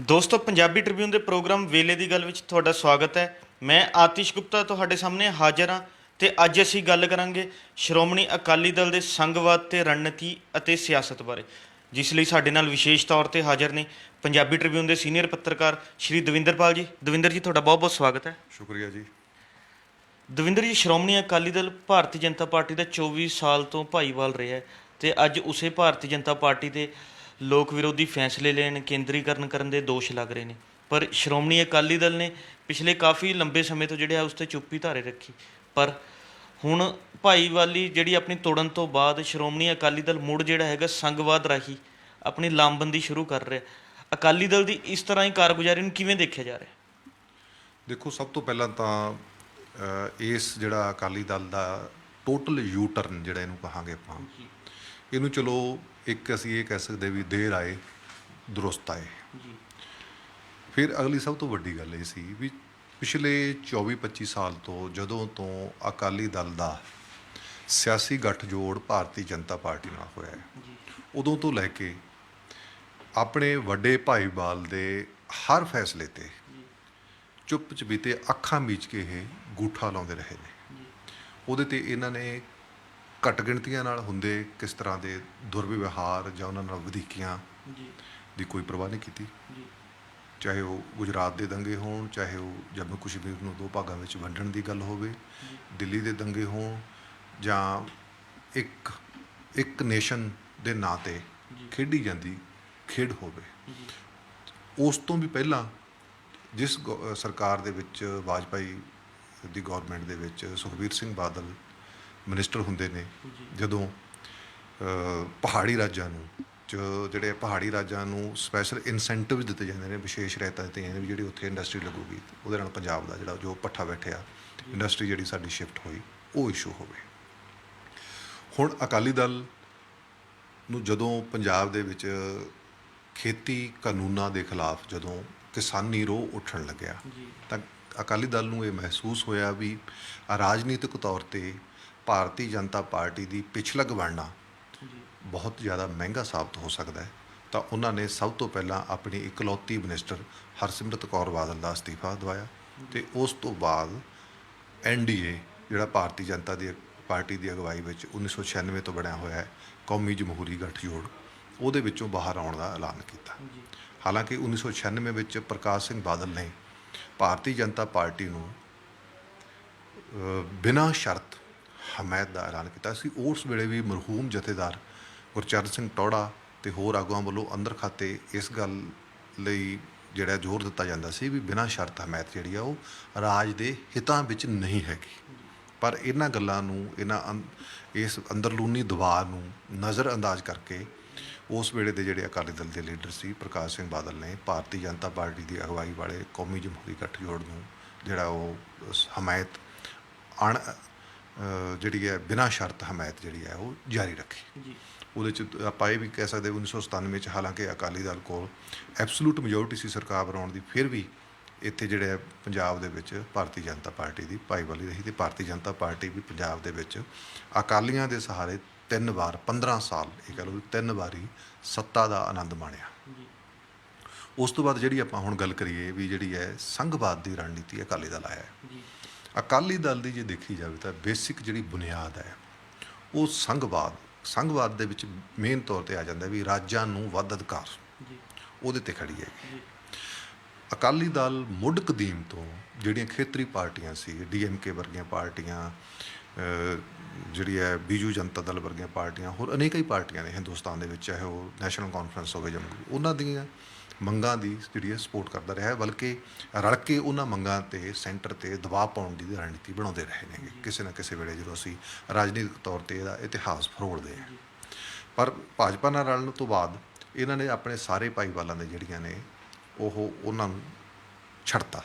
ਦੋਸਤੋ ਪੰਜਾਬੀ ਟ੍ਰਿਬਿਊਨ ਦੇ ਪ੍ਰੋਗਰਾਮ ਵੇਲੇ ਦੀ ਗੱਲ ਵਿੱਚ ਤੁਹਾਡਾ ਸਵਾਗਤ ਹੈ। ਮੈਂ ਆਤਿਸ਼ ਗੁਪਤਾ ਤੁਹਾਡੇ ਸਾਹਮਣੇ ਹਾਜ਼ਰ ਹਾਂ ਤੇ ਅੱਜ ਅਸੀਂ ਗੱਲ ਕਰਾਂਗੇ ਸ਼੍ਰੋਮਣੀ ਅਕਾਲੀ ਦਲ ਦੇ ਸੰਘਵਾਦ ਤੇ ਰਣਨੀਤੀ ਅਤੇ ਸਿਆਸਤ ਬਾਰੇ ਜਿਸ ਲਈ ਸਾਡੇ ਨਾਲ ਵਿਸ਼ੇਸ਼ ਤੌਰ ਤੇ ਹਾਜ਼ਰ ਨੇ ਪੰਜਾਬੀ ਟ੍ਰਿਬਿਊਨ ਦੇ ਸੀਨੀਅਰ ਪੱਤਰਕਾਰ ਸ਼੍ਰੀ ਦਵਿੰਦਰਪਾਲ ਜੀ। ਦਵਿੰਦਰ ਜੀ ਤੁਹਾਡਾ ਬਹੁਤ-ਬਹੁਤ ਸਵਾਗਤ ਹੈ। ਸ਼ੁਕਰੀਆ ਜੀ। ਦਵਿੰਦਰ ਜੀ ਸ਼੍ਰੋਮਣੀ ਅਕਾਲੀ ਦਲ ਭਾਰਤੀ ਜਨਤਾ ਪਾਰਟੀ ਦਾ 24 ਸਾਲ ਤੋਂ ਭਾਈਵਾਲ ਰਿਹਾ ਹੈ ਤੇ ਅੱਜ ਉਸੇ ਭਾਰਤੀ ਜਨਤਾ ਪਾਰਟੀ ਦੇ ਲੋਕ ਵਿਰੋਧੀ ਫੈਸਲੇ ਲੈਣ ਕੇਂਦਰੀਕਰਨ ਕਰਨ ਦੇ ਦੋਸ਼ ਲੱਗ ਰਹੇ ਨੇ। ਪਰ ਸ਼੍ਰੋਮਣੀ ਅਕਾਲੀ ਦਲ ਨੇ ਪਿਛਲੇ ਕਾਫੀ ਲੰਬੇ ਸਮੇਂ ਤੋਂ ਜਿਹੜੇ ਆ ਉਸ ਤੇ ਚੁੱਪੀ ਧਾਰੇ ਰੱਖੀ। ਪਰ ਹੁਣ ਭਾਈਵਾਲੀ ਜਿਹੜੀ ਆਪਣੀ ਤੋੜਨ ਤੋਂ ਬਾਅਦ ਸ਼੍ਰੋਮਣੀ ਅਕਾਲੀ ਦਲ ਮੁੜ ਜਿਹੜਾ ਹੈਗਾ ਸੰਘਵਾਦ ਰਾਹੀਂ ਆਪਣੀ ਲਾਮਬੰਦੀ ਸ਼ੁਰੂ ਕਰ ਰਿਹਾ। ਅਕਾਲੀ ਦਲ ਦੀ ਇਸ ਤਰ੍ਹਾਂ ਹੀ ਕਾਰਗੁਜ਼ਾਰੀ ਨੂੰ ਕਿਵੇਂ ਦੇਖਿਆ ਜਾ ਰਿਹਾ? ਦੇਖੋ ਸਭ ਤੋਂ ਪਹਿਲਾਂ ਤਾਂ ਇਸ ਜਿਹੜਾ ਅਕਾਲੀ ਦਲ ਦਾ ਟੋਟਲ ਯੂ ਟਰਨ ਜਿਹੜਾ ਇਹਨੂੰ ਕਹਾਂਗੇ ਆਪਾਂ। ਇਹਨੂੰ ਚਲੋ ਇੱਕ ਅਸੀਂ ਇਹ ਕਹਿ ਸਕਦੇ ਵੀ ਦੇਰ ਆਏ ਦਰੁਸਤ ਆਏ। ਜੀ। ਫਿਰ ਅਗਲੀ ਸਭ ਤੋਂ ਵੱਡੀ ਗੱਲ ਇਹ ਸੀ ਵੀ ਪਿਛਲੇ 24-25 ਸਾਲ ਤੋਂ ਜਦੋਂ ਤੋਂ ਅਕਾਲੀ ਦਲ ਦਾ ਸਿਆਸੀ ਗੱਠਜੋੜ ਭਾਰਤੀ ਜਨਤਾ ਪਾਰਟੀ ਨਾਲ ਹੋਇਆ ਹੈ ਉਦੋਂ ਤੋਂ ਲੈ ਕੇ ਆਪਣੇ ਵੱਡੇ ਭਾਈਵਾਲ ਦੇ ਹਰ ਫੈਸਲੇ ਤੇ ਚੁੱਪ ਚਬੀਤੇ ਅੱਖਾਂ ਮੀਚ ਕੇ ਇਹ ਗੂਠਾ ਲਾਉਂਦੇ ਰਹੇ ਨੇ। ਉਹਦੇ ਤੇ ਇਹਨਾਂ ਨੇ ਘੱਟ ਗਿਣਤੀਆਂ ਨਾਲ ਹੁੰਦੇ ਕਿਸ ਤਰ੍ਹਾਂ ਦੇ ਦੁਰਵਿਵਹਾਰ ਜਾਂ ਉਹਨਾਂ ਨਾਲ ਵਧੀਕੀਆਂ ਜੀ। ਦੀ ਕੋਈ ਪਰਵਾਹ ਨਹੀਂ ਕੀਤੀ? ਜੀ। ਚਾਹੇ ਉਹ ਗੁਜਰਾਤ ਦੇ ਦੰਗੇ ਹੋਣ ਚਾਹੇ ਉਹ ਜੰਮੂ ਕਸ਼ਮੀਰ ਨੂੰ ਦੋ ਭਾਗਾਂ ਵਿੱਚ ਵੰਡਣ ਦੀ ਗੱਲ ਹੋਵੇ ਦਿੱਲੀ ਦੇ ਦੰਗੇ ਹੋਣ ਜਾਂ ਇੱਕ ਇੱਕ ਨੇਸ਼ਨ ਦੇ ਨਾਂ ਤੇ ਖੇਡੀ ਜਾਂਦੀ ਖੇਡ ਹੋਵੇ। ਉਸ ਤੋਂ ਵੀ ਪਹਿਲਾਂ ਜਿਸ ਸਰਕਾਰ ਦੇ ਵਿੱਚ ਵਾਜਪਾਈ ਦੀ ਗਵਰਨਮੈਂਟ ਦੇ ਵਿੱਚ ਸੁਖਬੀਰ ਸਿੰਘ ਬਾਦਲ ਮਿਨਿਸਟਰ ਹੁੰਦੇ ਨੇ ਜਦੋਂ ਪਹਾੜੀ ਰਾਜਾਂ ਨੂੰ ਜੋ ਜਿਹੜੇ ਪਹਾੜੀ ਰਾਜਾਂ ਨੂੰ ਸਪੈਸ਼ਲ ਇਨਸੈਂਟਿਵ ਦਿੱਤੇ ਜਾਂਦੇ ਨੇ ਵਿਸ਼ੇਸ਼ ਰਹਿਤਾਂ ਦਿੱਤੀਆਂ ਜਾਂਦੀਆਂ ਨੇ ਵੀ ਜਿਹੜੀ ਉੱਥੇ ਇੰਡਸਟਰੀ ਲੱਗੂਗੀ ਉਹਦੇ ਨਾਲ ਪੰਜਾਬ ਦਾ ਜਿਹੜਾ ਜੋ ਪੱਠਾ ਬੈਠਿਆ ਇੰਡਸਟਰੀ ਜਿਹੜੀ ਸਾਡੀ ਸ਼ਿਫਟ ਹੋਈ ਉਹ ਇਸ਼ੂ ਹੋਵੇ। ਹੁਣ ਅਕਾਲੀ ਦਲ ਨੂੰ ਜਦੋਂ ਪੰਜਾਬ ਦੇ ਵਿੱਚ ਖੇਤੀ ਕਾਨੂੰਨਾਂ ਦੇ ਖਿਲਾਫ ਜਦੋਂ ਕਿਸਾਨੀ ਰੋਹ ਉੱਠਣ ਲੱਗਿਆ ਤਾਂ ਅਕਾਲੀ ਦਲ ਨੂੰ ਇਹ ਮਹਿਸੂਸ ਹੋਇਆ ਵੀ ਰਾਜਨੀਤਿਕ ਤੌਰ ਤੇ ਭਾਰਤੀ ਜਨਤਾ ਪਾਰਟੀ ਦੀ ਪਿਛਲਗ ਬਣਨਾ ਬਹੁਤ ਜ਼ਿਆਦਾ ਮਹਿੰਗਾ ਸਾਬਤ ਹੋ ਸਕਦਾ ਹੈ ਤਾਂ ਉਹਨਾਂ ਨੇ ਸਭ ਤੋਂ ਪਹਿਲਾਂ ਆਪਣੀ ਇਕਲੌਤੀ ਮਿਨਿਸਟਰ ਹਰਸਿਮਰਤ ਕੌਰ ਬਾਦਲ ਦਾ ਅਸਤੀਫਾ ਦਵਾਇਆ ਤੇ ਉਸ ਤੋਂ ਬਾਅਦ ਐਨਡੀਏ ਜਿਹੜਾ ਭਾਰਤੀ ਜਨਤਾ ਦੀ ਪਾਰਟੀ ਦੀ ਅਗਵਾਈ ਵਿੱਚ 1996 ਤੋਂ ਬਣਿਆ ਹੋਇਆ ਹੈ ਕੌਮੀ ਜਮਹੂਰੀ ਗੱਠਜੋੜ ਉਹਦੇ ਵਿੱਚੋਂ ਬਾਹਰ ਆਉਣ ਦਾ ਐਲਾਨ ਕੀਤਾ। ਹਾਲਾਂਕਿ 1996 ਵਿੱਚ ਪ੍ਰਕਾਸ਼ ਸਿੰਘ ਬਾਦਲ ਨੇ ਭਾਰਤੀ ਜਨਤਾ ਪਾਰਟੀ ਨੂੰ ਬਿਨਾਂ ਸ਼ਰਤ ਹਮਾਇਤ ਦਾ ਐਲਾਨ ਕੀਤਾ ਸੀ। ਉਸ ਵੇਲੇ ਵੀ ਮਰਹੂਮ ਜਥੇਦਾਰ ਗੁਰਚਰਨ ਸਿੰਘ ਟੌੜਾ ਤੇ ਹੋਰ ਆਗੂਆਂ ਵੱਲੋਂ ਅੰਦਰ ਖਾਤੇ ਇਸ ਗੱਲ ਲਈ ਜਿਹੜਾ ਜ਼ੋਰ ਦਿੱਤਾ ਜਾਂਦਾ ਸੀ ਵੀ ਬਿਨਾਂ ਸ਼ਰਤ ਹਮਾਇਤ ਜਿਹੜੀ ਆ ਉਹ ਰਾਜ ਦੇ ਹਿੱਤਾਂ ਵਿੱਚ ਨਹੀਂ ਹੈਗੀ। ਪਰ ਇਹਨਾਂ ਗੱਲਾਂ ਨੂੰ, ਇਹਨਾਂ ਅੰ- ਇਸ ਅੰਦਰਲੂਨੀ ਦਬਾਅ ਨੂੰ ਨਜ਼ਰ ਅੰਦਾਜ਼ ਕਰਕੇ ਉਸ ਵੇਲੇ ਦੇ ਜਿਹੜੇ ਅਕਾਲੀ ਦਲ ਦੇ ਲੀਡਰ ਸੀ ਪ੍ਰਕਾਸ਼ ਸਿੰਘ ਬਾਦਲ ਨੇ ਭਾਰਤੀ ਜਨਤਾ ਪਾਰਟੀ ਦੀ ਅਗਵਾਈ ਵਾਲੇ ਕੌਮੀ ਜਮਹੂਰੀ ਗੱਠਜੋੜ ਨੂੰ ਜਿਹੜਾ ਉਹ ਹਮਾਇਤ ਅਣ ਜਿਹੜੀ ਹੈ ਬਿਨਾਂ ਸ਼ਰਤ ਹਮਾਇਤ ਜਿਹੜੀ ਹੈ ਉਹ ਜਾਰੀ ਰੱਖੀ। ਜੀ। ਉਹਦੇ ਚ ਆਪਾਂ ਇਹ ਵੀ ਕਹਿ ਸਕਦੇ 1997 ਚ ਹਾਲਾਂਕਿ ਅਕਾਲੀ ਦਲ ਕੋਲ ਐਬਸੋਲੂਟ ਮੈਜੋਰਟੀ ਸੀ ਸਰਕਾਰ ਬਣਾਉਣ ਦੀ ਫਿਰ ਵੀ ਇੱਥੇ ਜਿਹੜੇ ਹੈ ਪੰਜਾਬ ਦੇ ਵਿੱਚ ਭਾਰਤੀ ਜਨਤਾ ਪਾਰਟੀ ਦੀ ਭਾਈਵਾਲੀ ਰਹੀ ਤੇ ਭਾਰਤੀ ਜਨਤਾ ਪਾਰਟੀ ਵੀ ਪੰਜਾਬ ਦੇ ਵਿੱਚ ਅਕਾਲੀਆਂ ਦੇ ਸਹਾਰੇ ਤਿੰਨ ਵਾਰ 15 ਸਾਲ ਇਹ ਕਹ ਲਓ ਤਿੰਨ ਵਾਰੀ ਸੱਤਾ ਦਾ ਆਨੰਦ ਮਾਣਿਆ। ਜੀ। ਉਸ ਤੋਂ ਬਾਅਦ ਜਿਹੜੀ ਆਪਾਂ ਹੁਣ ਗੱਲ ਕਰੀਏ ਵੀ ਜਿਹੜੀ ਹੈ ਸੰਘਵਾਦ ਦੀ ਰਣਨੀਤੀ ਅਕਾਲੀ ਦਲ ਆਇਆ ਹੈ। ਜੀ। ਅਕਾਲੀ ਦਲ ਦੀ ਜੇ ਦੇਖੀ ਜਾਵੇ ਤਾਂ ਬੇਸਿਕ ਜਿਹੜੀ ਬੁਨਿਆਦ ਹੈ ਉਹ ਸੰਘਵਾਦ ਸੰਘਵਾਦ ਦੇ ਵਿੱਚ ਮੇਨ ਤੌਰ ਤੇ ਆ ਜਾਂਦਾ ਵੀ ਰਾਜਾਂ ਨੂੰ ਵੱਧ ਅਧਿਕਾਰ। ਜੀ। ਉਹਦੇ ਤੇ ਖੜੀ ਹੈ। ਜੀ। ਅਕਾਲੀ ਦਲ ਮੁੱਢ ਕਦੀਮ ਤੋਂ ਜਿਹੜੀਆਂ ਖੇਤਰੀ ਪਾਰਟੀਆਂ ਸੀ ਡੀਐਮਕੇ ਵਰਗੀਆਂ ਪਾਰਟੀਆਂ ਜਿਹੜੀ ਹੈ ਬੀਜੂ ਜਨਤਾ ਦਲ ਵਰਗੀਆਂ ਪਾਰਟੀਆਂ ਹੋਰ ਅਨੇਕਾਂ ਹੀ ਪਾਰਟੀਆਂ ਨੇ ਹਿੰਦੁਸਤਾਨ ਦੇ ਵਿੱਚ ਚਾਹੇ ਉਹ ਨੈਸ਼ਨਲ ਕਾਨਫਰੰਸ ਹੋਵੇ ਜਾਂ ਉਹਨਾਂ ਦੀਆਂ ਮੰਗਾਂ ਦੀ ਜਿਹੜੀ ਹੈ ਸਪੋਰਟ ਕਰਦਾ ਰਿਹਾ ਹੈ ਬਲਕਿ ਰਲ ਕੇ ਉਹਨਾਂ ਮੰਗਾਂ ਤੇ ਸੈਂਟਰ ਤੇ ਦਬਾਅ ਪਾਉਣ ਦੀ ਰਣਨੀਤੀ ਬਣਾਉਂਦੇ ਰਹੇ ਨੇ। ਕਿਸੇ ਨਾ ਕਿਸੇ ਵੇਲੇ ਜਦੋਂ ਅਸੀਂ ਰਾਜਨੀਤਿਕ ਤੌਰ ਤੇ ਇਹਦਾ ਇਤਿਹਾਸ ਫਰੋਲਦੇ ਹਾਂ। ਪਰ ਭਾਜਪਾ ਨਾਲ ਰਲਣ ਤੋਂ ਬਾਅਦ ਇਹਨਾਂ ਨੇ ਆਪਣੇ ਸਾਰੇ ਭਾਈਵਾਲਾਂ ਦੇ ਜਿਹੜੀਆਂ ਨੇ ਉਹ ਉਹਨਾਂ ਨੂੰ ਛੱਡਤਾ।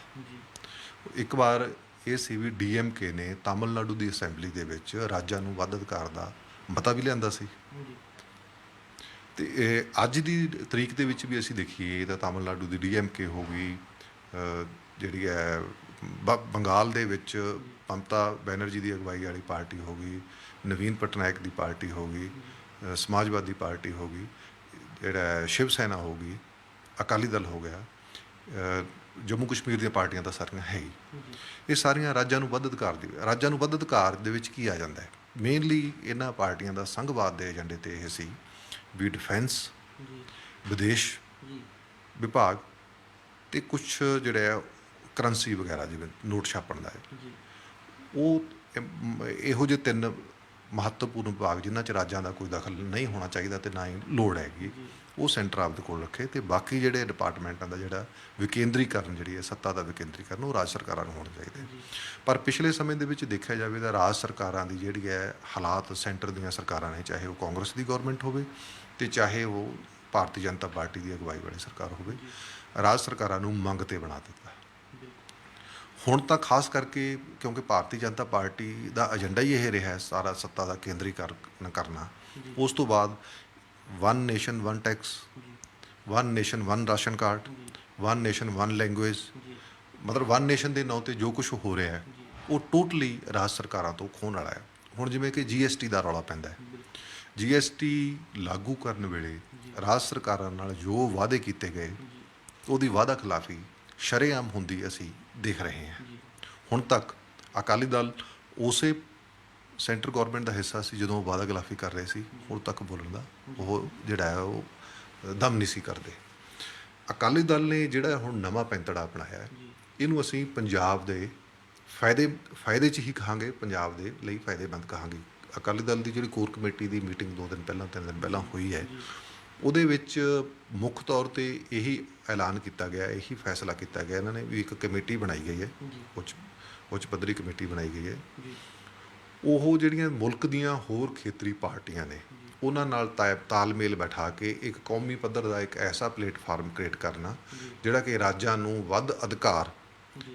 ਇੱਕ ਵਾਰ ਇਹ ਸੀ ਵੀ ਡੀਐਮਕੇ ਨੇ ਤਾਮਿਲਨਾਡੂ ਦੀ ਅਸੈਂਬਲੀ ਦੇ ਵਿੱਚ ਰਾਜਾਂ ਨੂੰ ਵੱਧ ਅਧਿਕਾਰ ਦਾ ਮਤਾ ਵੀ ਲਿਆਂਦਾ ਸੀ। ਜੀ ਤੇ, ਇਹ ਅੱਜ ਦੀ ਤਰੀਕ ਦੇ ਵਿੱਚ ਵੀ ਅਸੀਂ ਦੇਖੀਏ ਤਾਂ ਤਾਮਿਲਨਾਡੂ ਦੀ ਡੀਐਮਕੇ ਹੋ ਗਈ ਜਿਹੜੀ ਹੈ, ਬ- ਬੰਗਾਲ ਦੇ ਵਿੱਚ ਮਮਤਾ ਬੈਨਰਜੀ ਦੀ ਅਗਵਾਈ ਵਾਲੀ ਪਾਰਟੀ ਹੋ ਗਈ, ਨਵੀਨ ਪਟਨਾਇਕ ਦੀ ਪਾਰਟੀ ਹੋ ਗਈ ਸਮਾਜਵਾਦੀ ਪਾਰਟੀ ਹੋ ਗਈ, ਜਿਹੜਾ ਸ਼ਿਵ ਸੈਨਾ ਹੋ ਗਈ, ਅਕਾਲੀ ਦਲ ਹੋ ਗਿਆ ਜੰਮੂ ਕਸ਼ਮੀਰ ਦੀਆਂ ਪਾਰਟੀਆਂ ਤਾਂ ਸਾਰੀਆਂ ਹੈ ਹੀ। ਇਹ ਸਾਰੀਆਂ ਰਾਜਾਂ ਨੂੰ ਵੱਧ ਅਧਿਕਾਰ ਦੀ, ਰਾਜਾਂ ਨੂੰ ਵੱਧ ਅਧਿਕਾਰ ਦੇ ਵਿੱਚ ਕੀ ਆ ਜਾਂਦਾ ਹੈ? ਮੇਨਲੀ ਇਹਨਾਂ ਪਾਰਟੀਆਂ ਦਾ ਸੰਘਵਾਦ ਦੇ ਏਜੰਡੇ ਤੇ ਇਹ ਸੀ। ਵੀ ਡਿਫੈਂਸ ਜੀ। ਵਿਦੇਸ਼ ਜੀ। ਵਿਭਾਗ ਤੇ ਕੁਝ ਜਿਹੜਾ ਕਰੰਸੀ ਵਗੈਰਾ ਜਿਵੇਂ ਨੋਟ ਛਾਪਣ ਦਾ ਹੈ। ਜੀ। ਉਹ ਇਹੋ ਜਿਹੇ ਤਿੰਨ ਮਹੱਤਵਪੂਰਨ ਵਿਭਾਗ ਜਿਨ੍ਹਾਂ 'ਚ ਰਾਜਾਂ ਦਾ ਕੋਈ ਦਖਲ ਨਹੀਂ ਹੋਣਾ ਚਾਹੀਦਾ ਤੇ ਨਾ ਹੀ ਲੋੜ ਹੈਗੀ। ਉਹ ਸੈਂਟਰ ਆਪਦੇ ਕੋਲ ਰੱਖੇ ਤੇ ਬਾਕੀ ਜਿਹੜੇ ਡਿਪਾਰਟਮੈਂਟਾਂ ਦਾ ਜਿਹੜਾ ਵਿਕੇਂਦਰੀਕਰਨ ਜਿਹੜੀ ਹੈ ਸੱਤਾ ਦਾ ਵਿਕੇਂਦਰੀਕਰਨ ਉਹ ਰਾਜ ਸਰਕਾਰਾਂ ਨੂੰ ਹੋਣਾ ਚਾਹੀਦਾ। ਹੈ। ਪਰ ਪਿਛਲੇ ਸਮੇਂ ਦੇ ਵਿੱਚ ਦੇਖਿਆ ਜਾਵੇ ਤਾਂ ਰਾਜ ਸਰਕਾਰਾਂ ਦੀ ਜਿਹੜੀ ਹੈ ਹਾਲਾਤ ਸੈਂਟਰ ਦੀਆਂ ਸਰਕਾਰਾਂ ਨੇ ਚਾਹੇ ਉਹ ਕਾਂਗਰਸ ਦੀ ਗਵਰਨਮੈਂਟ ਹੋਵੇ ਤੇ ਚਾਹੇ ਉਹ ਭਾਰਤੀ ਜਨਤਾ ਪਾਰਟੀ ਦੀ ਅਗਵਾਈ ਵਾਲੀ ਸਰਕਾਰ ਹੋਵੇ, ਰਾਜ ਸਰਕਾਰਾਂ ਨੂੰ ਮੰਗ ਤੇ ਬਣਾ ਦਿੱਤਾ। ਹੁਣ ਤਾਂ ਖਾਸ ਕਰਕੇ ਕਿਉਂਕਿ ਭਾਰਤੀ ਜਨਤਾ ਪਾਰਟੀ ਦਾ ਏਜੰਡਾ ਹੀ ਇਹ ਰਿਹਾ ਹੈ ਸਾਰਾ ਸੱਤਾ ਦਾ ਕੇਂਦਰੀਕਰਨ ਕਰਨਾ, ਉਸ ਤੋਂ ਬਾਅਦ one nation one tax one nation one ration card one nation one language ਮਤਲਬ ਵਨ ਨੇਸ਼ਨ ਦੇ ਨਾਂ ਤੇ ਜੋ ਕੁਝ ਹੋ ਰਿਹਾ ਹੈ, ਉਹ ਟੋਟਲੀ ਰਾਜ ਸਰਕਾਰਾਂ ਤੋਂ ਖੋਣ ਵਾਲਾ ਹੈ। ਹੁਣ ਜਿਵੇਂ ਕਿ ਜੀਐਸਟੀ ਦਾ ਰੌਲਾ ਪੈਂਦਾ ਹੈ। ਜੀਐਸਟੀ ਲਾਗੂ ਕਰਨ ਵੇਲੇ ਰਾਜ ਸਰਕਾਰਾਂ ਨਾਲ ਜੋ ਵਾਅਦੇ ਕੀਤੇ ਗਏ ਉਹਦੀ ਵਾਅਦਾ ਖਿਲਾਫੀ ਸ਼ਰੇਆਮ ਹੁੰਦੀ ਅਸੀਂ ਦੇਖ ਰਹੇ ਹਾਂ। ਹੁਣ ਤੱਕ ਅਕਾਲੀ ਦਲ ਉਸੇ ਸੈਂਟਰ ਗਵਰਨਮੈਂਟ ਦਾ ਹਿੱਸਾ ਸੀ ਜਦੋਂ ਵਾਅਦਾ ਖਿਲਾਫੀ ਕਰ ਰਹੇ ਸੀ। ਹੁਣ ਤੱਕ ਬੋਲਣ ਦਾ ਉਹ ਜਿਹੜਾ ਹੈ ਉਹ ਦਮ ਨਹੀਂ ਸੀ ਕਰਦੇ। ਅਕਾਲੀ ਦਲ ਨੇ ਜਿਹੜਾ ਹੁਣ ਨਵਾਂ ਪੈਂਤੜਾ ਅਪਣਾਇਆ ਹੈ ਇਹਨੂੰ ਅਸੀਂ ਪੰਜਾਬ ਦੇ ਫਾਇਦੇ ਫਾਇਦੇ 'ਚ ਹੀ ਕਹਾਂਗੇ ਪੰਜਾਬ ਦੇ ਲਈ ਫਾਇਦੇਮੰਦ ਕਹਾਂਗੇ। ਅਕਾਲੀ ਦਲ ਦੀ ਜਿਹੜੀ ਕੋਰ ਕਮੇਟੀ ਦੀ ਮੀਟਿੰਗ ਦੋ ਦਿਨ ਪਹਿਲਾਂ ਤਿੰਨ ਦਿਨ ਪਹਿਲਾਂ ਹੋਈ ਹੈ ਉਹਦੇ ਵਿੱਚ ਮੁੱਖ ਤੌਰ ਤੇ ਇਹੀ ਐਲਾਨ ਕੀਤਾ ਗਿਆ ਇਹੀ ਫੈਸਲਾ ਕੀਤਾ ਗਿਆ ਇਹਨਾਂ ਨੇ ਵੀ ਇੱਕ ਕਮੇਟੀ ਬਣਾਈ ਗਈ ਹੈ ਉੱਚ ਉੱਚ ਪੱਧਰੀ ਕਮੇਟੀ ਬਣਾਈ ਗਈ ਹੈ। ਉਹ ਜਿਹੜੀਆਂ ਮੁਲਕ ਦੀਆਂ ਹੋਰ ਖੇਤਰੀ ਪਾਰਟੀਆਂ ਨੇ ਉਹਨਾਂ ਨਾਲ ਤਾਲਮੇਲ ਬਿਠਾ ਕੇ ਇੱਕ ਕੌਮੀ ਪੱਧਰ ਦਾ ਇੱਕ ਐਸਾ ਪਲੇਟਫਾਰਮ ਕ੍ਰੀਏਟ ਕਰਨਾ ਜਿਹੜਾ ਕਿ ਰਾਜਾਂ ਨੂੰ ਵੱਧ ਅਧਿਕਾਰ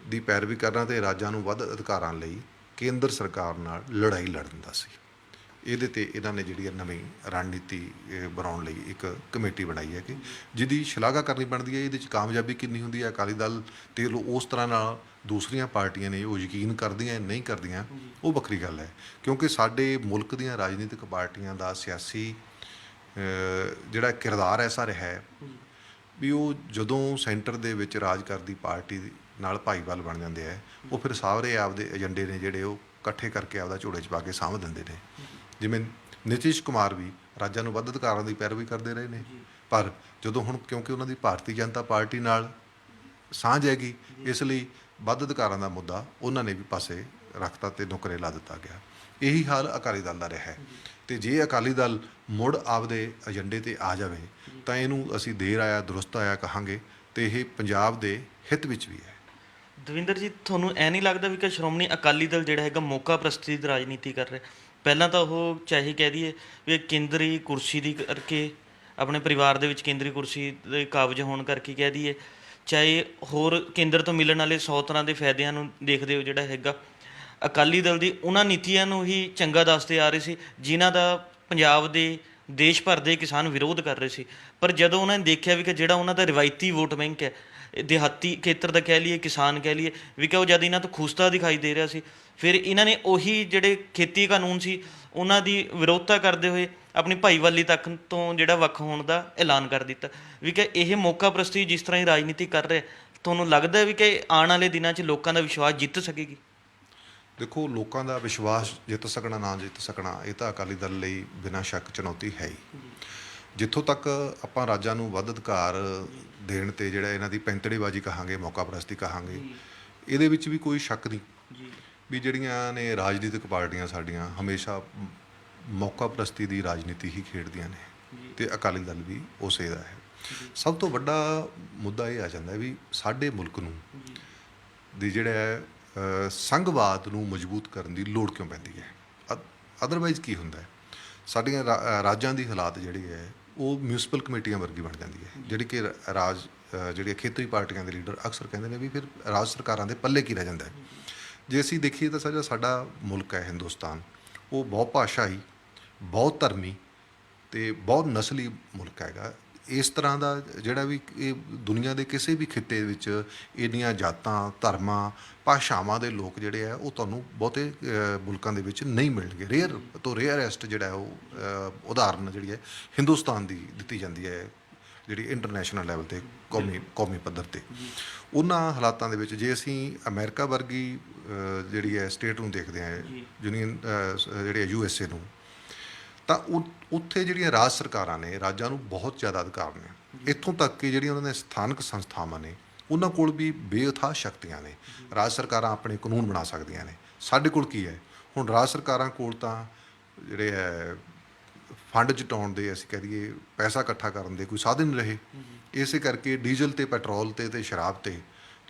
ਦੀ ਪੈਰਵੀ ਕਰਨਾ ਤੇ ਰਾਜਾਂ ਨੂੰ ਵੱਧ ਅਧਿਕਾਰਾਂ ਲਈ ਕੇਂਦਰ ਸਰਕਾਰ ਨਾਲ ਲੜਾਈ ਲੜਨ ਦਾ ਸੀ। ਇਹਦੇ ਤੇ ਇਹਨਾਂ ਨੇ ਜਿਹੜੀ ਹੈ ਨਵੀਂ ਰਣਨੀਤੀ ਬਣਾਉਣ ਲਈ ਇੱਕ ਕਮੇਟੀ ਬਣਾਈ ਹੈ ਕਿ ਜਿਹਦੀ ਸ਼ਲਾਘਾ ਕਰਨੀ ਬਣਦੀ ਹੈ, ਇਹਦੇ ਚ ਕਾਮਯਾਬੀ ਕਿੰਨੀ ਹੁੰਦੀ ਹੈ, ਅਕਾਲੀ ਦਲ ਤੇ ਉਸ ਤਰ੍ਹਾਂ ਨਾਲ ਦੂਸਰੀਆਂ ਪਾਰਟੀਆਂ ਨੇ ਉਹ ਯਕੀਨ ਕਰਦੀਆਂ ਨਹੀਂ ਕਰਦੀਆਂ, ਉਹ ਵੱਖਰੀ ਗੱਲ ਹੈ। ਕਿਉਂਕਿ ਸਾਡੇ ਮੁਲਕ ਦੀਆਂ ਰਾਜਨੀਤਿਕ ਪਾਰਟੀਆਂ ਦਾ ਸਿਆਸੀ ਜਿਹੜਾ ਕਿਰਦਾਰ ਐਸਾ ਰਿਹਾ ਹੈ ਵੀ ਉਹ ਜਦੋਂ ਸੈਂਟਰ ਦੇ ਵਿੱਚ ਰਾਜ ਕਰਦੀ ਪਾਰਟੀ ਨਾਲ ਭਾਈਵਾਲ ਬਣ ਜਾਂਦੇ ਆ ਉਹ ਫਿਰ ਸਾਰੇ ਆਪਦੇ ਏਜੰਡੇ ਨੇ ਜਿਹੜੇ ਉਹ ਇਕੱਠੇ ਕਰਕੇ ਆਪਦਾ ਝੋਲੇ 'ਚ ਪਾ ਕੇ ਸਾਂਭ ਦਿੰਦੇ ਨੇ। ਜਿਵੇਂ ਨਿਤਿਸ਼ ਕੁਮਾਰ ਵੀ ਰਾਜਾਂ ਨੂੰ ਵੱਧ ਅਧਿਕਾਰਾਂ ਦੀ ਪੈਰਵੀ ਕਰਦੇ ਰਹੇ ਨੇ। ਪਰ ਜਦੋਂ ਹੁਣ ਕਿਉਂਕਿ ਉਹਨਾਂ ਦੀ ਭਾਰਤੀ ਜਨਤਾ ਪਾਰਟੀ ਨਾਲ ਸਾਂਝ ਹੈਗੀ ਇਸ ਲਈ ਵੱਧ ਅਧਿਕਾਰਾਂ ਦਾ ਮੁੱਦਾ ਉਹਨਾਂ ਨੇ ਵੀ ਪਾਸੇ ਰੱਖਤਾ ਤੇ ਨੁਕਰੇ ਲਾ ਦਿੱਤਾ ਗਿਆ। ਇਹੀ ਹਾਲ ਅਕਾਲੀ ਦਲ ਦਾ ਰਿਹਾ ਹੈ। ਤੇ ਜੇ ਅਕਾਲੀ ਦਲ ਮੁੜ ਆਪਦੇ ਏਜੰਡੇ ਤੇ ਆ ਜਾਵੇ ਤਾਂ ਇਹਨੂੰ ਅਸੀਂ ਦੇਰ ਆਇਆ ਦਰੁਸਤ ਆਇਆ ਕਹਾਂਗੇ ਤੇ ਇਹ ਪੰਜਾਬ ਦੇ ਹਿੱਤ ਵਿੱਚ ਵੀ ਹੈ। ਦਵਿੰਦਰ ਜੀ ਤੁਹਾਨੂੰ ਐ ਨਹੀਂ ਲੱਗਦਾ ਵੀ ਕਿ ਸ਼੍ਰੋਮਣੀ ਅਕਾਲੀ ਦਲ ਜਿਹੜਾ ਹੈਗਾ ਮੌਕਾ ਪ੍ਰਸਤੀ ਦੀ ਰਾਜਨੀਤੀ ਕਰ ਰਿਹਾ? ਪਹਿਲਾਂ ਤਾਂ ਉਹ ਚਾਹੇ ਕਹਿ ਦਈਏ ਵੀ ਕੇਂਦਰੀ ਕੁਰਸੀ ਦੀ ਕਰਕੇ, ਆਪਣੇ ਪਰਿਵਾਰ ਦੇ ਵਿੱਚ ਕੇਂਦਰੀ ਕੁਰਸੀ ਦੇ ਕਾਬਜ ਹੋਣ ਕਰਕੇ ਕਹਿ ਦਈਏ, ਚਾਹੇ ਹੋਰ ਕੇਂਦਰ ਤੋਂ ਮਿਲਣ ਵਾਲੇ 100 ਤਰ੍ਹਾਂ ਦੇ ਫਾਇਦਿਆਂ ਨੂੰ ਦੇਖਦੇ ਹੋ ਜਿਹੜਾ ਹੈਗਾ। ਅਕਾਲੀ ਦਲ ਦੀ ਉਹਨਾਂ ਨੀਤੀਆਂ ਨੂੰ ਹੀ ਚੰਗਾ ਦੱਸਦੇ ਆ ਰਹੇ ਸੀ, ਜਿਨ੍ਹਾਂ ਦਾ ਪੰਜਾਬ ਦੇ ਦੇਸ਼ ਭਰ ਦੇ ਕਿਸਾਨ ਵਿਰੋਧ ਕਰ ਰਹੇ ਸੀ। ਪਰ ਜਦੋਂ ਉਹਨਾਂ ਨੇ ਦੇਖਿਆ ਵੀ ਕਿ ਜਿਹੜਾ ਉਹਨਾਂ ਦਾ ਰਿਵਾਇਤੀ ਵੋਟ ਬੈਂਕ ਹੈ ਦਿਹਾਤੀ ਖੇਤਰ ਦਾ ਕਹਿ ਲਈਏ, ਕਿਸਾਨ ਕਹਿ ਲਈਏ, ਵੀ ਕਿ ਉਹ ਜਦ ਇਹਨਾਂ ਤੋਂ ਖੁਸਤਾ ਦਿਖਾਈ ਦੇ ਰਿਹਾ ਸੀ ਫਿਰ ਇਹਨਾਂ ਨੇ ਉਹੀ ਜਿਹੜੇ ਖੇਤੀ ਕਾਨੂੰਨ ਸੀ, ਉਹਨਾਂ ਦੀ ਵਿਰੋਧਤਾ ਕਰਦੇ ਹੋਏ ਆਪਣੀ ਭਾਈਵਾਲੀ ਤੱਕ ਤੋਂ ਜਿਹੜਾ ਵੱਖ ਹੋਣ ਦਾ ਐਲਾਨ ਕਰ ਦਿੱਤਾ। ਵੀ ਕਿ ਇਹ ਮੌਕਾ ਪ੍ਰਸਤੀ ਜਿਸ ਤਰ੍ਹਾਂ ਹੀ ਰਾਜਨੀਤੀ ਕਰ ਰਿਹਾ, ਤੁਹਾਨੂੰ ਲੱਗਦਾ ਵੀ ਕਿ ਆਉਣ ਵਾਲੇ ਦਿਨਾਂ 'ਚ ਲੋਕਾਂ ਦਾ ਵਿਸ਼ਵਾਸ ਜਿੱਤ ਸਕੇਗੀ? ਦੇਖੋ, ਲੋਕਾਂ ਦਾ ਵਿਸ਼ਵਾਸ ਜਿੱਤ ਸਕਣਾ, ਨਾ ਜਿੱਤ ਸਕਣਾ, ਇਹ ਤਾਂ ਅਕਾਲੀ ਦਲ ਲਈ ਬਿਨਾਂ ਸ਼ੱਕ ਚੁਣੌਤੀ ਹੈ ਹੀ। ਜਿੱਥੋਂ ਤੱਕ ਆਪਾਂ ਰਾਜਾਂ ਨੂੰ ਵੱਧ ਅਧਿਕਾਰ ਦੇਣ ਤੇ ਜਿਹੜਾ ਇਹਨਾਂ ਦੀ ਪੈਂਤੜੇਬਾਜ਼ੀ ਕਹਾਂਗੇ, ਮੌਕਾ ਪ੍ਰਸਤੀ ਕਹਾਂਗੇ, ਇਹਦੇ ਵਿੱਚ ਵੀ ਕੋਈ ਸ਼ੱਕ ਨਹੀਂ। ਵੀ ਜਿਹੜੀਆਂ ਨੇ ਰਾਜਨੀਤਿਕ ਪਾਰਟੀਆਂ ਸਾਡੀਆਂ ਹਮੇਸ਼ਾ ਮੌਕਾ ਪ੍ਰਸਤੀ ਦੀ ਰਾਜਨੀਤੀ ਹੀ ਖੇਡਦੀਆਂ ਨੇ। ਤੇ ਅਕਾਲੀ ਦਲ ਵੀ ਉਸੇ ਦਾ ਹੈ। ਸਭ ਤੋਂ ਵੱਡਾ ਮੁੱਦਾ ਇਹ ਆ ਜਾਂਦਾ ਵੀ ਸਾਡੇ ਮੁਲਕ ਨੂੰ ਦੀ ਜਿਹੜਾ ਹੈ ਸੰਘਵਾਦ ਨੂੰ ਮਜ਼ਬੂਤ ਕਰਨ ਦੀ ਲੋੜ ਕਿਉਂ ਪੈਂਦੀ ਹੈ? ਅਦਰਵਾਈਜ਼ ਕੀ ਹੁੰਦਾ ਹੈ? ਸਾਡੀਆਂ ਰਾਜਾਂ ਦੀ ਹਾਲਾਤ ਜਿਹੜੀ ਹੈ ਉਹ ਮਿਊਨਿਸਪਲ ਕਮੇਟੀਆਂ ਵਰਗੀ ਬਣ ਜਾਂਦੀ ਹੈ। ਜਿਹੜੀ ਕਿ ਰਾਜ ਜਿਹੜੀਆਂ ਖੇਤਰੀ ਪਾਰਟੀਆਂ ਦੇ ਲੀਡਰ ਅਕਸਰ ਕਹਿੰਦੇ ਨੇ ਵੀ ਫਿਰ ਰਾਜ ਸਰਕਾਰਾਂ ਦੇ ਪੱਲੇ ਕੀ ਰਹਿ ਜਾਂਦਾ ਹੈ? ਜੇ ਅਸੀਂ ਦੇਖੀਏ ਤਾਂ ਸਾਡਾ ਸਾਡਾ ਮੁਲਕ ਹੈ ਹਿੰਦੁਸਤਾਨ, ਉਹ ਬਹੁ ਭਾਸ਼ਾਈ, ਬਹੁਤ ਧਰਮੀ ਤੇ ਬਹੁਤ ਨਸਲੀ ਮੁਲਕ ਹੈਗਾ। ਇਸ ਤਰ੍ਹਾਂ ਦਾ ਜਿਹੜਾ ਵੀ ਇਹ ਦੁਨੀਆ ਦੇ ਕਿਸੇ ਵੀ ਖਿੱਤੇ ਵਿੱਚ ਇੰਨੀਆਂ ਜਾਤਾਂ, ਧਰਮਾਂ, ਭਾਸ਼ਾਵਾਂ ਦੇ ਲੋਕ ਜਿਹੜੇ ਆ, ਉਹ ਤੁਹਾਨੂੰ ਬਹੁਤੇ ਮੁਲਕਾਂ ਦੇ ਵਿੱਚ ਨਹੀਂ ਮਿਲਣਗੇ। ਰੇਅਰ ਤੋਂ ਰੇਅਰੈਸਟ ਜਿਹੜਾ ਉਹ ਉਦਾਹਰਨ ਜਿਹੜੀ ਹੈ, ਹਿੰਦੁਸਤਾਨ ਦੀ ਦਿੱਤੀ ਜਾਂਦੀ ਹੈ। ਜਿਹੜੀ ਇੰਟਰਨੈਸ਼ਨਲ ਲੈਵਲ ਤੇ ਕੌਮੀ ਕੌਮੀ ਪੱਧਰ ਤੇ। ਉਹਨਾਂ ਹਾਲਾਤਾਂ ਦੇ ਵਿੱਚ ਜੇ ਅਸੀਂ ਅਮਰੀਕਾ ਵਰਗੀ ਜਿਹੜੀ ਹੈ ਸਟੇਟ ਨੂੰ ਦੇਖਦੇ ਹਾਂ ਯੂਨੀਅਨ ਜਿਹੜੇ ਯੂ ਐਸ ਏ ਨੂੰ ਤਾਂ ਉੱਥੇ ਜਿਹੜੀਆਂ ਰਾਜ ਸਰਕਾਰਾਂ ਨੇ ਰਾਜਾਂ ਨੂੰ ਬਹੁਤ ਜ਼ਿਆਦਾ ਅਧਿਕਾਰ ਨੇ। ਇੱਥੋਂ ਤੱਕ ਕਿ ਜਿਹੜੀਆਂ ਉਹਨਾਂ ਦੇ ਸਥਾਨਕ ਸੰਸਥਾਵਾਂ ਨੇ ਉਹਨਾਂ ਕੋਲ ਵੀ ਬੇਅਥਾਹ ਸ਼ਕਤੀਆਂ ਨੇ। ਰਾਜ ਸਰਕਾਰਾਂ ਆਪਣੇ ਕਾਨੂੰਨ ਬਣਾ ਸਕਦੀਆਂ ਨੇ। ਸਾਡੇ ਕੋਲ ਕੀ ਹੈ? ਹੁਣ ਰਾਜ ਸਰਕਾਰਾਂ ਕੋਲ ਤਾਂ ਜਿਹੜੇ ਹੈ ਫੰਡ ਜਟਾਉਣ ਦੇ ਅਸੀਂ ਦਈਏ ਪੈਸਾ ਇਕੱਠਾ ਕਰਨ ਦੇ ਕੋਈ ਸਾਧਨ ਨਹੀਂ ਰਹੇ। ਇਸੇ ਕਰਕੇ ਡੀਜ਼ਲ ਤੇ ਪੈਟਰੋਲ ਤੇ ਤੇ ਸ਼ਰਾਬ ਤੇ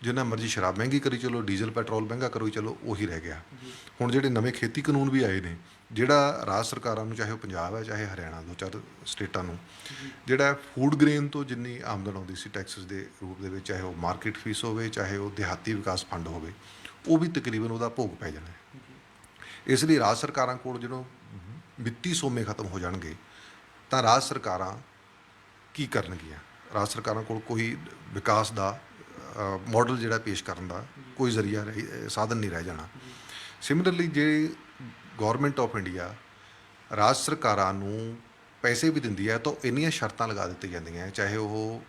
ਜਿੰਨਾ ਮਰਜ਼ੀ ਸ਼ਰਾਬ ਮਹਿੰਗੀ ਕਰੀ ਚਲੋ ਡੀਜ਼ਲ ਪੈਟਰੋਲ ਮਹਿੰਗਾ ਕਰੋ ਚਲੋ ਉਹੀ ਰਹਿ ਗਿਆ। ਹੁਣ ਜਿਹੜੇ ਨਵੇਂ ਖੇਤੀ ਕਾਨੂੰਨ ਵੀ ਆਏ ਨੇ ਜਿਹੜਾ ਰਾਜ ਸਰਕਾਰਾਂ ਨੂੰ ਚਾਹੇ ਉਹ ਪੰਜਾਬ ਹੈ ਚਾਹੇ ਹਰਿਆਣਾ ਦੋ ਚਾਰ ਸਟੇਟਾਂ ਨੂੰ ਜਿਹੜਾ ਫੂਡ ਗ੍ਰੇਨ ਤੋਂ ਜਿੰਨੀ ਆਮਦਨ ਆਉਂਦੀ ਸੀ ਟੈਕਸਸ ਦੇ ਰੂਪ ਦੇ ਵਿੱਚ ਚਾਹੇ ਉਹ ਮਾਰਕੀਟ ਫੀਸ ਹੋਵੇ ਚਾਹੇ ਉਹ ਦਿਹਾਤੀ ਵਿਕਾਸ ਫੰਡ ਹੋਵੇ ਉਹ ਵੀ ਤਕਰੀਬਨ ਉਹਦਾ ਭੋਗ ਪੈ ਜਾਣਾ ਇਸ ਲਈ ਰਾਜ ਸਰਕਾਰਾਂ ਕੋਲ ਜਦੋਂ ਵਿੱਤੀ ਸੋਮੇ ਖਤਮ ਹੋ ਜਾਣਗੇ, ਤਾਂ ਰਾਜ ਸਰਕਾਰਾਂ ਕੀ ਕਰਨਗੀਆਂ? ਰਾਜ ਸਰਕਾਰਾਂ ਕੋਲ ਕੋਈ ਵਿਕਾਸ ਦਾ ਮਾਡਲ ਜਿਹੜਾ ਪੇਸ਼ ਕਰਨ ਦਾ ਕੋਈ ਜ਼ਰੀਆ ਰਹਿ- ਸਾਧਨ ਨਹੀਂ ਰਹਿ ਜਾਣਾ। ਸਿਮਿਲਰਲੀ ਜੇ ਗਵਰਨਮੈਂਟ ਆਫ ਇੰਡੀਆ ਰਾਜ ਸਰਕਾਰਾਂ ਨੂੰ ਪੈਸੇ ਵੀ ਦਿੰਦੀ ਹੈ, ਤਾਂ ਇੰਨੀਆਂ ਸ਼ਰਤਾਂ ਲਗਾ ਦਿੱਤੀਆਂ ਜਾਂਦੀਆਂ ਚਾਹੇ ਉਹ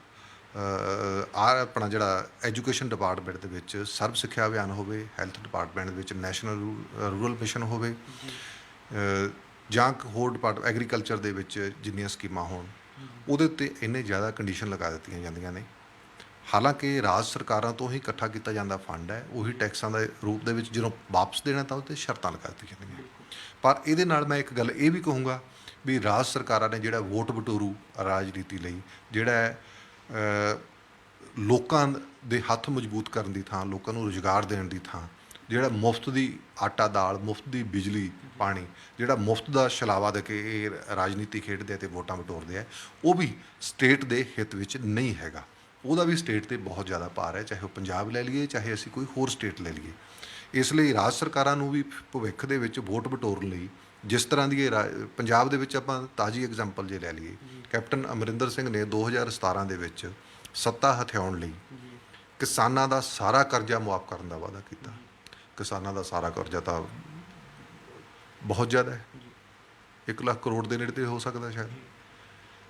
ਆ ਆਪਣਾ ਜਿਹੜਾ ਐਜੂਕੇਸ਼ਨ ਡਿਪਾਰਟਮੈਂਟ ਦੇ ਵਿੱਚ ਸਰਬ ਸਿੱਖਿਆ ਅਭਿਆਨ ਹੋਵੇ ਹੈਲਥ ਡਿਪਾਰਟਮੈਂਟ ਦੇ ਵਿੱਚ ਨੈਸ਼ਨਲ ਰੂਰਲ ਮਿਸ਼ਨ ਹੋਵੇ ਜਾਂ ਹੋਰ ਡਿਪਾਰਟ, ਐਗਰੀਕਲਚਰ ਦੇ ਵਿੱਚ ਜਿੰਨੀਆਂ ਸਕੀਮਾਂ ਹੋਣ, ਉਹਦੇ ਉੱਤੇ ਇੰਨੇ ਜ਼ਿਆਦਾ ਕੰਡੀਸ਼ਨ ਲਗਾ ਦਿੱਤੀਆਂ ਜਾਂਦੀਆਂ ਨੇ। ਹਾਲਾਂਕਿ ਰਾਜ ਸਰਕਾਰਾਂ ਤੋਂ ਹੀ ਇਕੱਠਾ ਕੀਤਾ ਜਾਂਦਾ ਫੰਡ ਹੈ, ਉਹੀ ਟੈਕਸਾਂ ਦੇ ਰੂਪ ਦੇ ਵਿੱਚ ਜਦੋਂ ਵਾਪਸ ਦੇਣਾ ਤਾਂ ਉਹਤੇ ਸ਼ਰਤਾਂ ਲਗਾ ਦਿੱਤੀਆਂ ਜਾਂਦੀਆਂ। ਪਰ ਇਹਦੇ ਨਾਲ ਮੈਂ ਇੱਕ ਗੱਲ ਇਹ ਵੀ ਕਹੂੰਗਾ ਵੀ ਰਾਜ ਸਰਕਾਰਾਂ ਨੇ ਜਿਹੜਾ ਵੋਟ ਬਟੋਰੂ ਰਾਜਨੀਤੀ ਲਈ, ਜਿਹੜਾ ਲੋਕਾਂ ਦੇ ਹੱਥ ਮਜ਼ਬੂਤ ਕਰਨ ਦੀ ਥਾਂ, ਲੋਕਾਂ ਨੂੰ ਰੁਜ਼ਗਾਰ ਦੇਣ ਦੀ ਥਾਂ ਜਿਹੜਾ ਮੁਫਤ ਦੀ ਆਟਾ, ਦਾਲ, ਮੁਫਤ ਦੀ ਬਿਜਲੀ, ਪਾਣੀ, ਜਿਹੜਾ ਮੁਫਤ ਦਾ ਛਲਾਵਾ ਦੇ ਕੇ ਇਹ ਰਾਜਨੀਤੀ ਖੇਡਦੇ ਆ ਤੇ ਵੋਟਾਂ ਵਟੋਰਦੇ ਆ, ਉਹ ਵੀ ਸਟੇਟ ਦੇ ਹਿੱਤ ਵਿੱਚ ਨਹੀਂ ਹੈਗਾ। ਉਹਦਾ ਵੀ ਸਟੇਟ ਤੇ ਬਹੁਤ ਜ਼ਿਆਦਾ ਭਾਰ ਹੈ, ਚਾਹੇ ਉਹ ਪੰਜਾਬ ਲੈ ਲਈਏ, ਚਾਹੇ ਅਸੀਂ ਕੋਈ ਹੋਰ ਸਟੇਟ ਲੈ ਲਈਏ। ਇਸ ਲਈ ਰਾਜ ਸਰਕਾਰਾਂ ਨੂੰ ਵੀ ਭਵਿੱਖ ਦੇ ਵਿੱਚ ਵੋਟ ਵਟੋਰਨ ਲਈ ਜਿਸ ਤਰ੍ਹਾਂ ਦੀ ਇਹ ਰਾ- ਪੰਜਾਬ ਦੇ ਵਿੱਚ ਆਪਾਂ ਤਾਜ਼ੀ ਐਗਜ਼ਾਮਪਲ ਜੇ ਲੈ ਲਈਏ, ਕੈਪਟਨ ਅਮਰਿੰਦਰ ਸਿੰਘ ਨੇ 2017 ਦੇ ਵਿੱਚ ਸੱਤਾ ਹਥਿਆਉਣ ਲਈ ਕਿਸਾਨਾਂ ਦਾ ਸਾਰਾ ਕਰਜ਼ਾ ਮੁਆਫ ਕਰਨ ਦਾ ਵਾਅਦਾ ਕੀਤਾ। ਕਿਸਾਨਾਂ ਦਾ ਸਾਰਾ ਕਰਜ਼ਾ ਤਾਂ ਬਹੁਤ ਜ਼ਿਆਦਾ ਹੈ। 1 ਲੱਖ ਕਰੋੜ ਦੇ ਨੇੜੇ ਤੇ ਹੋ ਸਕਦਾ ਸ਼ਾਇਦ।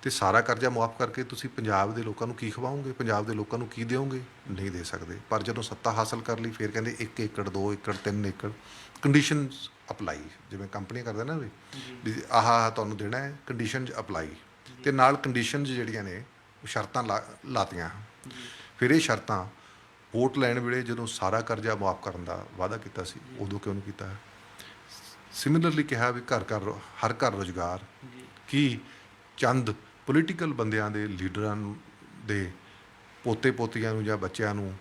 ਤੇ ਸਾਰਾ ਕਰਜ਼ਾ ਮੁਆਫ ਕਰਕੇ ਤੁਸੀਂ ਪੰਜਾਬ ਦੇ ਲੋਕਾਂ ਨੂੰ ਕੀ ਖਵਾਓਗੇ? ਪੰਜਾਬ ਦੇ ਲੋਕਾਂ ਨੂੰ ਕੀ ਦਿਓਗੇ? ਨਹੀਂ ਦੇ ਸਕਦੇ। ਪਰ ਜਦੋਂ ਸੱਤਾ ਹਾਸਲ ਕਰ ਲਈ ਫਿਰ ਕਹਿੰਦੇ 1 ਏਕੜ 2 ਏਕੜ 3 ਏਕੜ। ਕੰਡੀਸ਼ਨਸ ਅਪਲਾਈ ਜਿਵੇਂ ਕੰਪਨੀਆਂ ਕਰਦੇ ਨਾ ਵੀ ਆਹ ਆਹ ਤੁਹਾਨੂੰ ਦੇਣਾ ਹੈ ਕੰਡੀਸ਼ਨਸ ਅਪਲਾਈ ਤੇ ਨਾਲ ਕੰਡੀਸ਼ਨਸ ਜਿਹੜੀਆਂ ਨੇ ਉਹ ਸ਼ਰਤਾਂ ਲਾਤੀਆਂ। ਫਿਰ ਇਹ ਸ਼ਰਤਾਂ ਵੋਟ ਲੈਣ ਵੇਲੇ ਜਦੋਂ ਸਾਰਾ ਕਰਜ਼ਾ ਮੁਆਫ ਕਰਨ ਦਾ ਵਾਅਦਾ ਕੀਤਾ ਸੀ ਉਦੋਂ ਕਿਉਂ ਨਹੀਂ ਕੀਤਾ? ਸਿਮਿਲਰਲੀ ਕਿਹਾ ਵੀ ਘਰ ਘਰ ਹਰ ਘਰ ਰੋਜ਼ਗਾਰ ਕੀ ਚੰਦ ਪੋਲੀਟੀਕਲ ਬੰਦਿਆਂ ਦੇ ਲੀਡਰਾਂ ਦੇ ਪੋਤੇ ਪੋਤੀਆਂ ਨੂੰ ਜਾਂ ਬੱਚਿਆਂ ਨੂੰ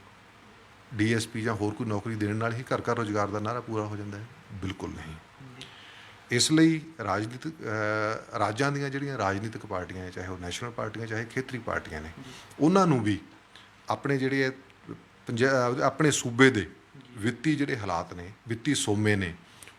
ਡੀਐਸਪੀ ਜਾਂ ਹੋਰ ਕੋਈ ਨੌਕਰੀ ਦੇਣ ਨਾਲ ਹੀ ਘਰ ਘਰ ਰੋਜ਼ਗਾਰ ਦਾ ਨਾਰਾ ਪੂਰਾ ਹੋ ਜਾਂਦਾ ਹੈ? ਬਿਲਕੁਲ ਨਹੀਂ। ਇਸ ਲਈ ਰਾਜਨੀਤਿਕ ਰਾਜਾਂ ਦੀਆਂ ਜਿਹੜੀਆਂ ਰਾਜਨੀਤਿਕ ਪਾਰਟੀਆਂ ਚਾਹੇ ਉਹ ਨੈਸ਼ਨਲ ਪਾਰਟੀਆਂ ਚਾਹੇ ਖੇਤਰੀ ਪਾਰਟੀਆਂ ਨੇ ਉਹਨਾਂ ਨੂੰ ਵੀ ਆਪਣੇ ਜਿਹੜੇ ਪੰਜਾਬ ਆਪਣੇ ਸੂਬੇ ਦੇ ਵਿੱਤੀ ਜਿਹੜੇ ਹਾਲਾਤ ਨੇ ਵਿੱਤੀ ਸੋਮੇ ਨੇ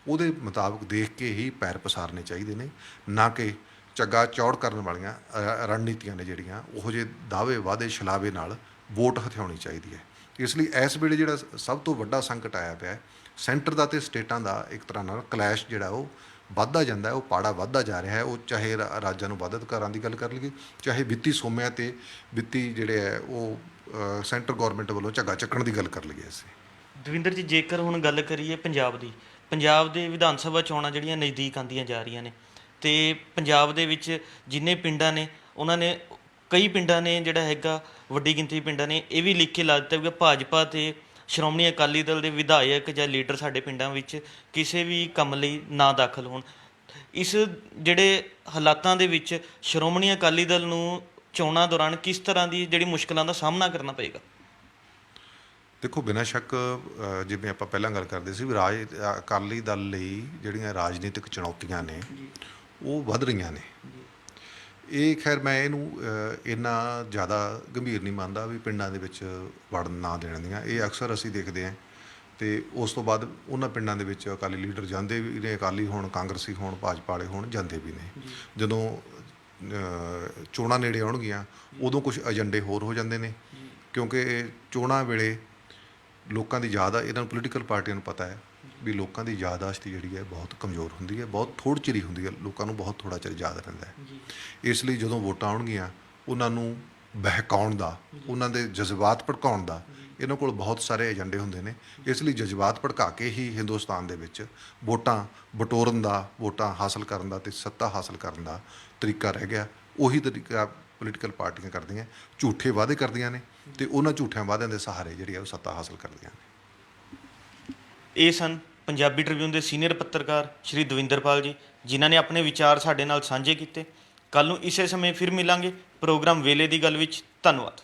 ਉਹਦੇ ਮੁਤਾਬਕ ਦੇਖ ਕੇ ਹੀ ਪੈਰ ਪਸਾਰਨੇ ਚਾਹੀਦੇ ਨੇ ਨਾ ਕਿ ਚੱਗਾ ਚੌੜ ਕਰਨ ਵਾਲੀਆਂ ਅ, ਰਣਨੀਤੀਆਂ ਨੇ ਜਿਹੜੀਆਂ ਉਹੋ ਜਿਹੇ ਦਾਅਵੇ ਵਾਅਦੇ ਛਲਾਵੇ ਨਾਲ ਵੋਟ ਹਥਿਆਉਣੀ ਚਾਹੀਦੀ ਹੈ। ਇਸ ਲਈ ਇਸ ਵੇਲੇ ਜਿਹੜਾ ਸਭ ਤੋਂ ਵੱਡਾ ਸੰਕਟ ਆਇਆ ਪਿਆ ਹੈ ਸੈਂਟਰ ਦਾ ਤੇ ਸਟੇਟਾਂ ਦਾ ਇੱਕ ਤਰ੍ਹਾਂ ਨਾਲ ਕਲੈਸ਼ ਜਿਹੜਾ ਉਹ ਵੱਧਦਾ ਜਾਂਦਾ ਹੈ ਉਹ ਪਾੜਾ ਵੱਧਦਾ ਜਾ ਰਿਹਾ ਹੈ ਉਹ ਚਾਹੇ ਰਾ- ਰਾਜਾਂ ਨੂੰ ਵੱਧ ਅਧਿਕਾਰਾਂ ਦੀ ਗੱਲ ਕਰ ਲਈਏ ਚਾਹੇ ਵਿੱਤੀ ਸੋਮਿਆਂ ਤੇ ਵਿੱਤੀ ਜਿਹੜੇ ਹੈ ਉਹ ਸੈਂਟਰ ਗਵਰਨਮੈਂਟ ਵੱਲੋਂ ਝੱਗਾ ਚੱਕਣ ਦੀ ਗੱਲ ਕਰ ਲਈਏ ਅਸੀਂ। ਦਵਿੰਦਰ ਜੀ, ਜੇਕਰ ਹੁਣ ਗੱਲ ਕਰੀਏ ਪੰਜਾਬ ਦੀ, ਪੰਜਾਬ ਦੇ ਵਿਧਾਨ ਸਭਾ ਚੋਣਾਂ ਜਿਹੜੀਆਂ ਨਜ਼ਦੀਕ ਆਉਂਦੀਆਂ ਜਾ ਰਹੀਆਂ ਨੇ, ਤੇ ਪੰਜਾਬ ਦੇ ਵਿੱਚ ਜਿੰਨੇ ਪਿੰਡਾਂ ਨੇ, ਉਹਨਾਂ ਨੇ ਕਈ ਪਿੰਡਾਂ ਨੇ ਜਿਹੜਾ ਹੈਗਾ, ਵੱਡੀ ਗਿਣਤੀ ਪਿੰਡਾਂ ਨੇ, ਇਹ ਵੀ ਲਿਖ ਕੇ ਲਾ ਦਿੱਤਾ ਵੀ ਭਾਜਪਾ ਤੇ ਸ਼੍ਰੋਮਣੀ ਅਕਾਲੀ ਦਲ ਦੇ ਵਿਧਾਇਕ ਜਾਂ ਲੀਡਰ ਸਾਡੇ ਪਿੰਡਾਂ ਵਿੱਚ ਕਿਸੇ ਵੀ ਕੰਮ ਲਈ ਨਾ ਦਾਖਲ ਹੋਣ। ਇਸ ਜਿਹੜੇ ਹਾਲਾਤਾਂ ਦੇ ਵਿੱਚ ਸ਼੍ਰੋਮਣੀ ਅਕਾਲੀ ਦਲ ਨੂੰ ਚੋਣਾਂ ਦੌਰਾਨ ਕਿਸ ਤਰ੍ਹਾਂ ਦੀ ਜਿਹੜੀ ਮੁਸ਼ਕਲਾਂ ਦਾ ਸਾਹਮਣਾ ਕਰਨਾ ਪਏਗਾ? ਦੇਖੋ ਬਿਨਾਂ ਸ਼ੱਕ ਜਿਵੇਂ ਆਪਾਂ ਪਹਿਲਾਂ ਗੱਲ ਕਰਦੇ ਸੀ ਵੀ ਰਾਜ ਅਕਾਲੀ ਦਲ ਲਈ ਜਿਹੜੀਆਂ ਰਾਜਨੀਤਿਕ ਚੁਣੌਤੀਆਂ ਨੇ ਉਹ ਵੱਧ ਰਹੀਆਂ ਨੇ। ਇਹ ਖੈਰ ਮੈਂ ਇਹਨੂੰ ਇੰਨਾ ਜ਼ਿਆਦਾ ਗੰਭੀਰ ਨਹੀਂ ਮੰਨਦਾ ਵੀ ਪਿੰਡਾਂ ਦੇ ਵਿੱਚ ਵੜਨ ਨਾ ਦੇਣ ਦੀਆਂ। ਇਹ ਅਕਸਰ ਅਸੀਂ ਦੇਖਦੇ ਹਾਂ। ਤੇ ਉਸ ਤੋਂ ਬਾਅਦ ਉਹਨਾਂ ਪਿੰਡਾਂ ਦੇ ਵਿੱਚ ਅਕਾਲੀ ਲੀਡਰ ਜਾਂਦੇ ਵੀ ਨੇ ਅਕਾਲੀ ਹੋਣ ਕਾਂਗਰਸੀ ਹੋਣ ਭਾਜਪਾ ਵਾਲੇ ਹੋਣ ਜਾਂਦੇ ਵੀ ਨੇ। ਜਦੋਂ ਚੋਣਾਂ ਨੇੜੇ ਆਉਣਗੀਆਂ ਉਦੋਂ ਕੁਝ ਏਜੰਡੇ ਹੋਰ ਹੋ ਜਾਂਦੇ ਨੇ। ਕਿਉਂਕਿ ਚੋਣਾਂ ਵੇਲੇ ਲੋਕਾਂ ਦੀ ਯਾਦ ਆ ਇਹਨਾਂ ਨੂੰ ਪੋਲੀਟੀਕਲ ਪਾਰਟੀਆਂ ਨੂੰ ਪਤਾ ਹੈ ਵੀ ਲੋਕਾਂ ਦੀ ਯਾਦਾਸ਼ਤ ਜਿਹੜੀ ਹੈ ਬਹੁਤ ਕਮਜ਼ੋਰ ਹੁੰਦੀ ਹੈ ਬਹੁਤ ਥੋੜ੍ਹ ਚਿਰੀ ਹੁੰਦੀ ਹੈ ਲੋਕਾਂ ਨੂੰ ਬਹੁਤ ਥੋੜਾ ਚਿਰ ਯਾਦ ਰਹਿੰਦਾ ਹੈ। ਇਸ ਲਈ ਜਦੋਂ ਵੋਟਾਂ ਆਉਣਗੀਆਂ ਉਹਨਾਂ ਨੂੰ ਬਹਿਕਾਉਣ ਦਾ ਉਹਨਾਂ ਦੇ ਜਜ਼ਬਾਤ ਭੜਕਾਉਣ ਦਾ ਇਹਨਾਂ ਕੋਲ ਬਹੁਤ ਸਾਰੇ ਏਜੰਡੇ ਹੁੰਦੇ ਨੇ। ਇਸ ਲਈ ਜਜ਼ਬਾਤ ਭੜਕਾ ਕੇ ਹੀ ਹਿੰਦੁਸਤਾਨ ਦੇ ਵਿੱਚ ਵੋਟਾਂ ਬਟੋਰਨ ਦਾ ਵੋਟਾਂ ਹਾਸਲ ਕਰਨ ਦਾ ਤੇ ਸੱਤਾ ਹਾਸਲ ਕਰਨ ਦਾ ਤਰੀਕਾ ਰਹਿ ਗਿਆ। ਉਹੀ ਤਰੀਕਾ ਪੋਲੀਟੀਕਲ ਪਾਰਟੀਆਂ ਕਰਦੀਆਂ, ਝੂਠੇ ਵਾਅਦੇ ਕਰਦੀਆਂ ਨੇ ਤੇ ਉਹਨਾਂ ਝੂਠਿਆਂ ਵਾਅਦਿਆਂ ਦੇ ਸਹਾਰੇ ਜਿਹੜੀ ਆ ਉਹ ਸੱਤਾ ਹਾਸਲ ਕਰਦੀਆਂ ਨੇ। ਇਹ ਸਨ ਪੰਜਾਬੀ ਟ੍ਰਿਬਿਊਨ ਦੇ ਸੀਨੀਅਰ ਪੱਤਰਕਾਰ ਸ਼੍ਰੀ ਦਵਿੰਦਰਪਾਲ ਜੀ, ਜਿਨ੍ਹਾਂ ਨੇ ਆਪਣੇ ਵਿਚਾਰ ਸਾਡੇ ਨਾਲ ਸਾਂਝੇ ਕੀਤੇ। ਕੱਲ ਨੂੰ ਇਸੇ ਸਮੇਂ ਫਿਰ ਮਿਲਾਂਗੇ ਪ੍ਰੋਗਰਾਮ ਵੇਲੇ ਦੀ ਗੱਲ ਵਿੱਚ। ਧੰਨਵਾਦ।